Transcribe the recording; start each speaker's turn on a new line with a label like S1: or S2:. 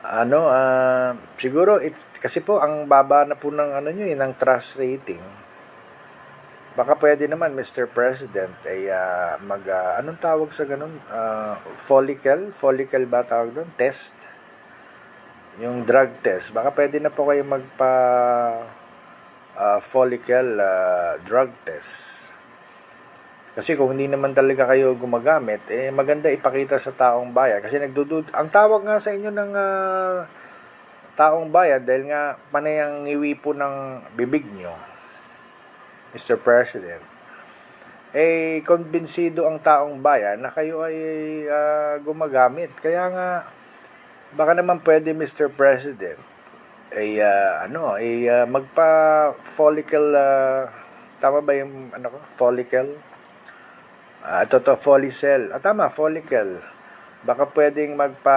S1: Ano, ah, siguro, it, kasi po, ang baba na po ng, ano nyo, eh, ng trust rating. Baka pwede naman, Mr. President, ay ah, mag, ah, anong tawag sa ganun? Ah, follicle? Follicle ba tawag doon? Test? Yung drug test. Baka pwede na po kayo magpa ah, follicle ah, drug test. Kasi kung hindi naman talaga kayo gumagamit, eh maganda ipakita sa taong bayan. Kasi nagdudud... Ang tawag nga sa inyo ng ah, taong bayan, dahil nga panay ang iwi po ng bibig nyo, Mr. President, eh konbinsido ang taong bayan na kayo ay ah, gumagamit. Kaya nga, baka naman pwede, Mr. President, ay ah, ano, ay ah, magpa follicle ah, tama ba yung ano ko? Follicle? Ah, ito to, follicel. Ah, tama, follicle. Baka pwedeng magpa